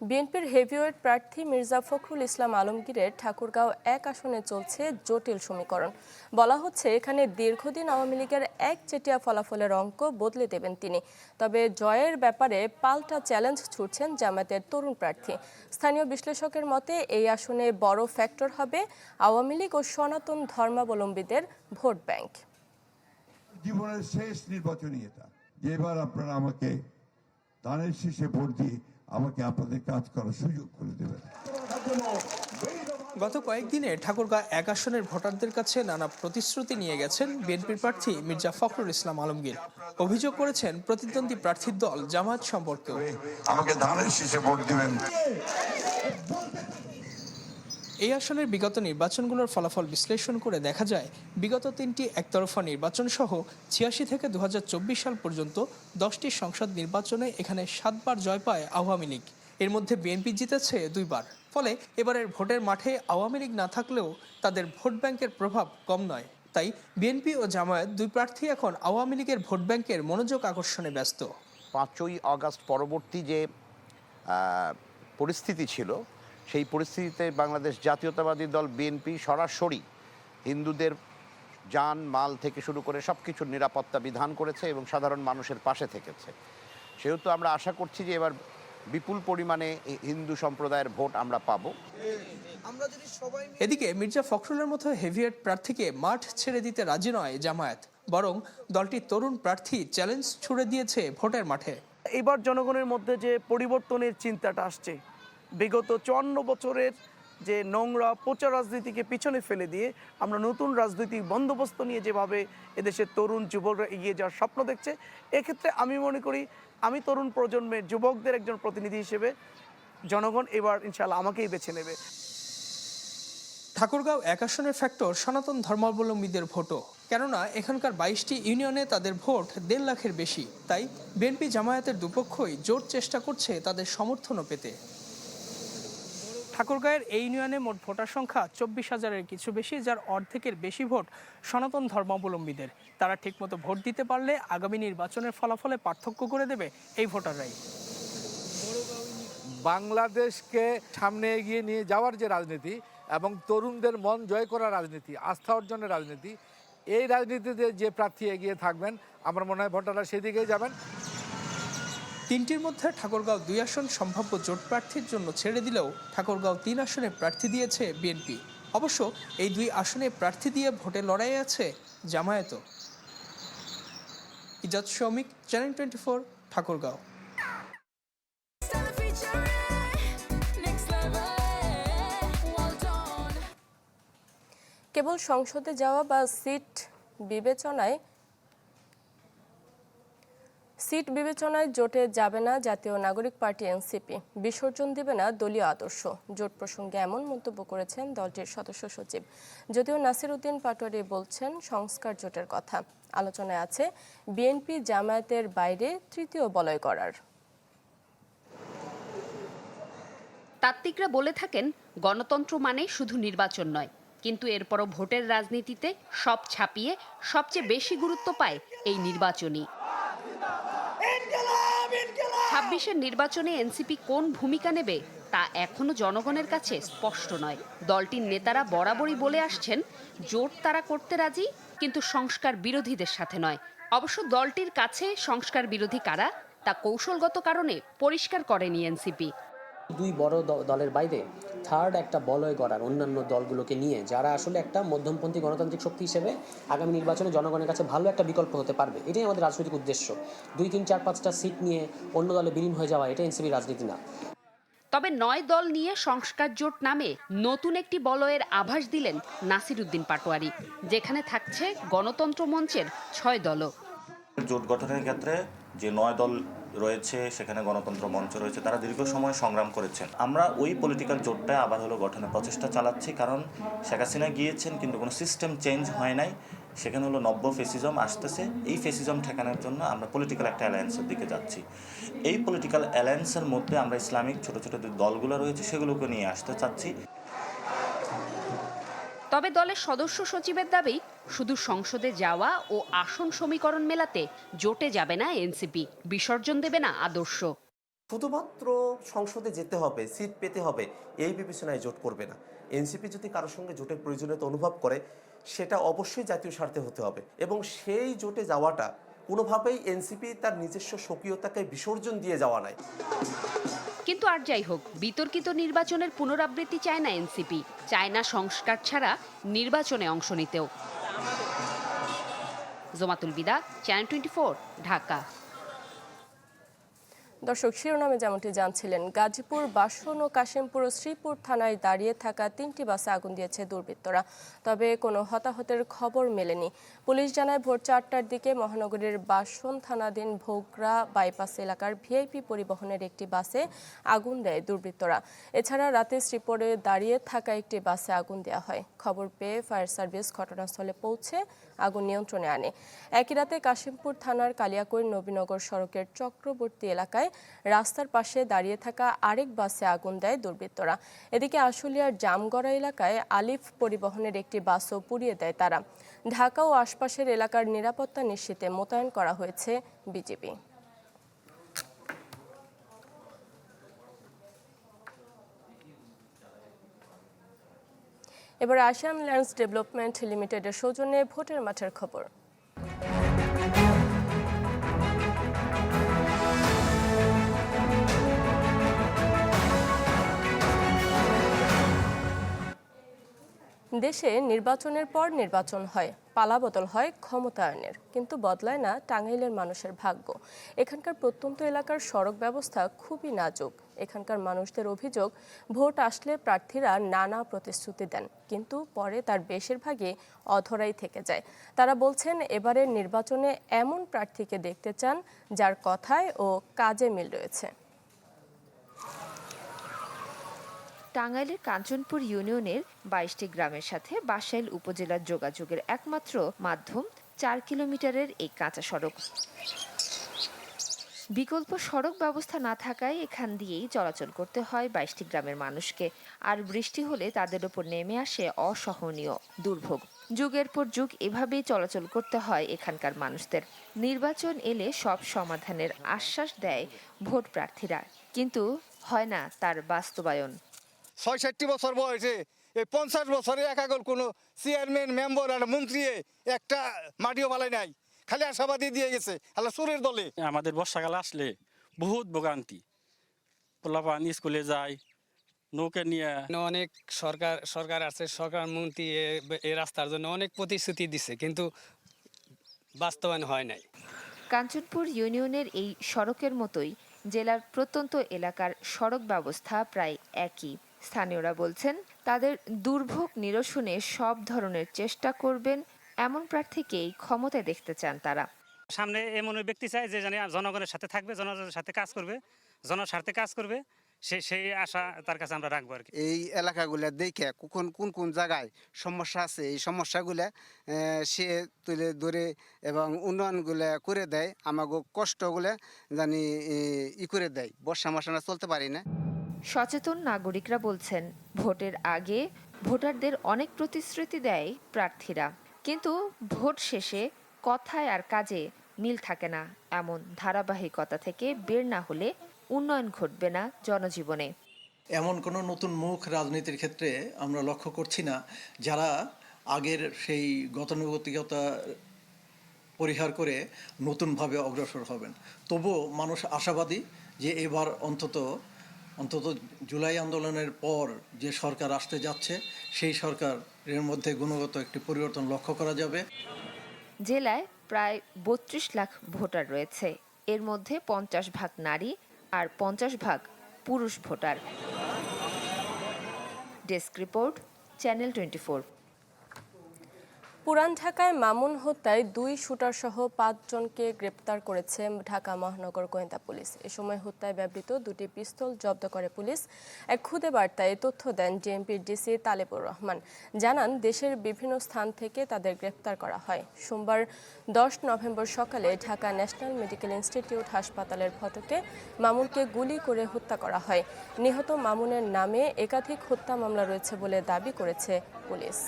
বিএনপির হেভিওয়েট প্রার্থী মির্জা ফখরুল ইসলাম আলমগীরের ঠাকুরগাঁও এক আসনে চলছে জটিল সমীকরণ। বলা হচ্ছে, এখানে দীর্ঘদিন আওয়ামী লীগের একচেটিয়া ফলাফলের অঙ্ক বদলে দেবেন তিনি। তবে জয়ের ব্যাপারে পাল্টা চ্যালেঞ্জ ছুটছেন জামায়াতের তরুণ প্রার্থী। স্থানীয় বিশ্লেষকের মতে, এই আসনে বড় ফ্যাক্টর হবে আওয়ামী লীগ ও সনাতন ধর্মাবলম্বীদের ভোট ব্যাংক। জীবনের শেষ নির্বাচনী এটা যে এবার আপনারা আমাকে ধানের শীষে ভোট দিয়ে আমাকে আপনাদের কাজ করার সুযোগ করে দেবেন। গত কয়েকদিনে ঠাকুরগাঁ এক আসনের ভোটারদের কাছে নানা প্রতিশ্রুতি নিয়ে গেছেন বিএনপির প্রার্থী মির্জা ফখরুল ইসলাম আলমগীর। অভিযোগ করেছেন প্রতিদ্বন্দ্বী প্রার্থীর দল জামায়াত সম্পর্কেও। আমাকে ধানের শীষে ভোট দিবেন। এই আসনের বিগত নির্বাচনগুলোর ফলাফল বিশ্লেষণ করে দেখা যায়, বিগত তিনটি একতরফা নির্বাচন সহ ছিয়াশি থেকে দু হাজার চব্বিশ সাল পর্যন্ত দশটি সংসদ নির্বাচনে এখানে সাতবার জয় পায় আওয়ামী লীগ। এর মধ্যে বিএনপি জিতেছে দুইবার। ফলে এবারের ভোটের মাঠে আওয়ামী লীগ না থাকলেও তাদের ভোট ব্যাংকের প্রভাব কম নয়। তাই বিএনপি ও জামায়াত দুই প্রার্থী এখন আওয়ামী লীগের ভোট ব্যাংকের মনোযোগ আকর্ষণে ব্যস্ত। পাঁচই আগস্ট পরবর্তী যে পরিস্থিতি ছিল সেই পরিস্থিতিতে বাংলাদেশ জাতীয়তাবাদী দল বিএনপি সরাসরি হিন্দুদের যান মাল থেকে শুরু করে সব কিছুর নিরাপত্তা বিধান করেছে এবং সাধারণ মানুষের পাশে থেকেছে। সেহেতু আমরা আশা করছি যে এবার বিপুল পরিমাণে হিন্দু সম্প্রদায়ের ভোট আমরা পাবো। এদিকে মির্জা ফখরুলের মতো হেভিয়েট প্রার্থীকে মাঠ ছেড়ে দিতে রাজি নয় জামায়াত বরং দলটির তরুণ প্রার্থী চ্যালেঞ্জ ছুড়ে দিয়েছে ভোটের মাঠে। এবার জনগণের মধ্যে যে পরিবর্তনের চিন্তাটা আসছে বিগত চুয়ান্ন বছরের যে নোংরা পচা রাজনীতিকে পিছনে ফেলে দিয়ে আমরা নতুন রাজনৈতিক বন্দোবস্ত নিয়ে যেভাবে এদেশের তরুণ যুবকরা এগিয়ে যাওয়ার স্বপ্ন দেখছে, এক্ষেত্রে আমি মনে করি আমি তরুণ প্রজন্মের যুবকদের একজন প্রতিনিধি হিসেবে জনগণ এবার ইনশাল্লাহ আমাকেই বেছে নেবে। ঠাকুরগাঁও এক আসনের ফ্যাক্টর সনাতন ধর্মাবলম্বীদের ভোটও। কেননা এখানকার বাইশটি ইউনিয়নে তাদের ভোট দেড় লাখের বেশি। তাই বিএনপি জামায়াতের দুপক্ষই জোর চেষ্টা করছে তাদের সমর্থনও পেতে। ঠাকুরগাঁয়ের এই ইউনিয়নে মোট ভোটার সংখ্যা চব্বিশ হাজারের কিছু বেশি, যার অর্ধেকের বেশি ভোট সনাতন ধর্মাবলম্বীদের। তারা ঠিকমতো ভোট দিতে পারলে আগামী নির্বাচনের ফলাফলে পার্থক্য করে দেবে এই ভোটাররাই। বাংলাদেশকে সামনে এগিয়ে নিয়ে যাওয়ার যে রাজনীতি এবং তরুণদের মন জয় করার রাজনীতি, আস্থা অর্জনের রাজনীতি, এই রাজনীতিতে যে প্রার্থী এগিয়ে থাকবেন, আমার মনে হয় ভোটাররা সেদিকেই যাবেন। তিনটির মধ্যে ঠাকুরগাঁও দুই আসন সম্ভাব্য জোট প্রার্থীর জন্য ছেড়ে দিলেও ঠাকুরগাঁও তিন আসনে প্রার্থী দিয়েছে বিএনপি। অবশ্য এই দুই আসনে প্রার্থী দিয়ে ভোটে লড়াই আছে জামায়াতও। ইজাজ শ্রমিক, চ্যানেল টোয়েন্টি ফোর, ঠাকুরগাঁও। কেবল সংসদে যাওয়া বা সিট বিবেচনায় সিট বিবেচনায় জোটে যাবে না জাতীয় নাগরিক পার্টি এনসিপি। বিসর্জন দেবে না দলীয় আদর্শ। জোট প্রসঙ্গে এমন মন্তব্য করেছেন দলটির সদস্য সচিব। যদিও নাসির উদ্দিন পাটোয়ারি বলছেন সংস্কার জোটের কথা। আলোচনায় আছে, বিএনপি জামায়াতের বাইরে তৃতীয় বলয় করার তাত্ত্বিকরা বলে থাকেন, গণতন্ত্র মানে শুধু নির্বাচন নয়। কিন্তু এরপরও ভোটের রাজনীতিতে সব ছাপিয়ে সবচেয়ে বেশি গুরুত্ব পায় এই নির্বাচনই। ছাব্বিশের নির্বাচনে এনসিপি কোন ভূমিকা নেবে, তা এখনও জনগণের কাছে স্পষ্ট নয়। দলটির নেতারা বরাবরই বলে আসছেন, জোট তারা করতে রাজি, কিন্তু সংস্কার বিরোধীদের সাথে নয়। অবশ্য দলটির কাছে সংস্কার বিরোধী কারা, তা কৌশলগত কারণে পরিষ্কার করেনি এনসিপি। দুই বড় দলের বাইরে থার্ড একটা বলয় গড়ার অন্যান্য দলগুলোকে নিয়ে যারা আসলে একটা মধ্যমপন্থী গণতান্ত্রিক শক্তি হিসেবে আগামী নির্বাচনে জনগণের কাছে ভালো একটা বিকল্প হতে পারবে। এটাই আমাদের রাজনৈতিক উদ্দেশ্য। দুই তিন চার পাঁচটা সিট নিয়ে অন্য দলে বিলীন হয়ে যাওয়া এটা এনসিপি রাজনীতি না। তবে নয় দল নিয়ে সংস্কার জোট নামে নতুন একটি বলয়ের আভাস দিলেন নাসির উদ্দিন পাটোয়ারি যেখানে থাকছে গণতন্ত্র মঞ্চের ছয় দলও। জোট গঠনের ক্ষেত্রে যে নয় দল রয়েছে, সেখানে গণতন্ত্র মঞ্চ রয়েছে, তারা দীর্ঘ সময় সংগ্রাম করেছেন। আমরা ওই পলিটিক্যাল জোটটা আবার হলো গঠনের প্রচেষ্টা চালাচ্ছি, কারণ শেখ হাসিনা গিয়েছেন, কিন্তু কোনো সিস্টেম চেঞ্জ হয় নাই। সেখানে হলো নব্য ফেসিজম আসতেছে। এই ফেসিজম ঠেকানোর জন্য আমরা পলিটিক্যাল একটা অ্যালায়েন্সের দিকে যাচ্ছি। এই পলিটিক্যাল অ্যালায়েন্সের মধ্যে আমরা ইসলামিক ছোট ছোট যে দলগুলো রয়েছে, সেগুলোকে নিয়ে আসতে চাচ্ছি। তবে দলের সদস্য সচিবের দাবি, শুধু সংসদে যাওয়া ও আসন সমীকরণ মেলাতে জোটে যাবে না এনসিপি, বিসর্জন দেবে না আদর্শ। শুধুমাত্র সংসদে যেতে হবে, সিট পেতে হবে, এই বিবেচনায় জোট করবে না। এনসিপি যদি কারোর সঙ্গে জোটের প্রয়োজনীয়তা অনুভব করে, সেটা অবশ্যই জাতীয় স্বার্থে হতে হবে এবং সেই জোটে যাওয়াটা কোনোভাবেই এনসিপি তার নিজস্ব স্বকীয়তাকে বিসর্জন দিয়ে যাওয়া নাই কিন্তু আর যাই হোক, বিতর্কিত নির্বাচনের পুনরাবৃত্তি চায় না এনসিপি। চায় না সংস্কার ছাড়া নির্বাচনে অংশ নিতেও। জোমাতুল বিদা, চ্যানেল টোয়েন্টি ঢাকা। দর্শক, শিরোনামে যেমনটি জানছিলেন, গাজীপুর, বাসন ও কাশিমপুর ও শ্রীপুর থানায় দাঁড়িয়ে থাকা তিনটি বাসে আগুন দিয়েছে দুর্বৃত্তরা। তবে কোনো হতাহতের খবর মেলেনি। পুলিশ জানায়, ভোর চারটার দিকে মহানগরীর বাসন থানাধীন ভোগরা বাইপাস এলাকার ভিআইপি পরিবহনের একটি বাসে আগুন দেয় দুর্বৃত্তরা। এছাড়া রাতে শ্রীপুরে দাঁড়িয়ে থাকা একটি বাসে আগুন দেওয়া হয়। খবর পেয়ে ফায়ার সার্ভিস ঘটনাস্থলে পৌঁছে আগুন নিয়ন্ত্রণে আনে। একই রাতে কাশিমপুর থানার কালিয়াকৈর নবীনগর সড়কের চক্রবর্তী এলাকায় রাস্তার পাশে দাঁড়িয়ে থাকা আরেক বাসে আগুন দেয় দুর্বৃত্তরা। এদিকে আশুলিয়ার জামগড়া এলাকায় আলিফ পরিবহনের একটি বাসও পুড়িয়ে দেয় তারা। ঢাকা ও আশপাশের এলাকার নিরাপত্তা নিশ্চিতে মোতায়েন করা হয়েছে বিজেপি এবার আসাম ল্যান্ডস ডেভেলপমেন্ট লিমিটেডের সৌজন্যে ভোটের মাঠের খবর। দেশে নির্বাচনের পর নির্বাচন হয়, পালাবদল হয় ক্ষমতায়নের, কিন্তু বদলায় না টাঙ্গাইলের মানুষের ভাগ্য। এখানকার প্রত্যন্ত এলাকার সড়ক ব্যবস্থা খুবই নাজুক। এখানকার মানুষদের অভিযোগ, ভোট আসলে প্রার্থীরা নানা প্রতিশ্রুতি দেন, কিন্তু পরে তার বেশিরভাগই অধরাই থেকে যায়। তারা বলছেন, এবারের নির্বাচনে এমন প্রার্থীকে দেখতে চান যার কথায় ও কাজে মিল রয়েছে। টাঙ্গাইলের কাঞ্চনপুর ইউনিয়নের বাইশটি গ্রামের সাথে বাসাইল উপজেলার যোগাযোগের একমাত্র মাধ্যম চার কিলোমিটারের এই কাঁচা সড়ক। বিকল্প সড়ক ব্যবস্থা না থাকায় এখান দিয়েই চলাচল করতে হয় বাইশটি গ্রামের মানুষকে। আর বৃষ্টি হলে তাদের ওপর নেমে আসে অসহনীয় দুর্ভোগ। যুগের পর যুগ এভাবেই চলাচল করতে হয় এখানকার মানুষদের। নির্বাচন এলে সব সমাধানের আশ্বাস দেয় ভোট প্রার্থীরা। কিন্তু হয় না তার বাস্তবায়ন। ছয়ষট্টি বছর বয়সে এই পঞ্চাশ বছরে একাগল কোনো চেয়ারম্যান মেম্বার আর মন্ত্রী একটা মাটিও বালাই নাই। খালি আশাবাদী দিয়ে গেছে আল্লাহ সুরের দলে। আমাদের বর্ষাকাল আসলে বহুত ভোগান্তি। পোলাপান স্কুলে যায় নৌকে নিয়ে অনেক সরকার সরকার আছে সরকার মন্ত্রী এ- এই রাস্তার জন্য অনেক প্রতিশ্রুতি দিছে কিন্তু বাস্তবায়ন হয় নাই। কাঞ্চনপুর ইউনিয়নের এই সড়কের মতোই জেলার প্রত্যন্ত এলাকার সড়ক ব্যবস্থা প্রায় একই। স্থানীয়রা বলছেন তাদের দুর্ভোগ নিরসনে সব ধরনের চেষ্টা করবেন এমন প্রার্থীকেই ক্ষমতায় দেখতে চান তারা। সামনে এমন ব্যক্তি চায় যে জানি জনগণের সাথে থাকবে জনগণের সাথে কাজ করবে জনস্বার্থে কাজ করবে সে সেই আশা তার কাছে আমরা রাখব আর কি। এই এলাকাগুলো দেখে কোন কোন কোন জায়গায় সমস্যা আছে? এই সমস্যাগুলা সে তুলে ধরে এবং উন্নয়নগুলা করে দেয় আমাকে কষ্টগুলো জানি ই করে দেয়। বর্ষা মশানা চলতে পারি না। সচেতন নাগরিকরা বলছেন, ভোটের আগে ভোটারদের অনেক প্রতিশ্রুতি দেয় প্রার্থীরা। কিন্তু ভোট শেষে কথায় আর কাজে মিল থাকে না। এমন ধারাবাহিকতা থেকে বের না হলে উন্নয়ন ঘটবে না জনজীবনে। এমন কোনো নতুন মুখ রাজনীতির ক্ষেত্রে আমরা লক্ষ্য করছি না, যারা আগের সেই গতানুগতিকতা পরিহার করে নতুনভাবে অগ্রসর হবেন। তবুও মানুষ আশাবাদী যে এবার অন্তত অন্তত জুলাই আন্দোলনের পর যে সরকার আসতে যাচ্ছে, সেই সরকারের মধ্যে গুণগত একটি পরিবর্তন লক্ষ্য করা যাবে। জেলায় প্রায় বত্রিশ লাখ ভোটার রয়েছে। এর মধ্যে পঞ্চাশ ভাগ নারী আর পঞ্চাশ ভাগ পুরুষ voter. Desk report, channel twenty পুরান ঢাকায় মামুন হত্যায় দুই শুটার সহ পাঁচজনকে গ্রেপ্তার করেছে ঢাকা মহানগর গোয়েন্দা পুলিশ। এ সময় হত্যায় ব্যবহৃত দুটি পিস্তল জব্দ করে পুলিশ। এক খুদে বার্তায় তথ্য দেন ডিএমপির ডিসি তালেবুর রহমান। জানান, দেশের বিভিন্ন স্থান থেকে তাদের গ্রেপ্তার করা হয়। সোমবার দশ নভেম্বর সকালে ঢাকা ন্যাশনাল মেডিকেল ইনস্টিটিউট হাসপাতালের ফটকে মামুনকে গুলি করে হত্যা করা হয়। নিহত মামুনের নামে একাধিক হত্যা মামলা রয়েছে বলে দাবি করেছে পুলিশ।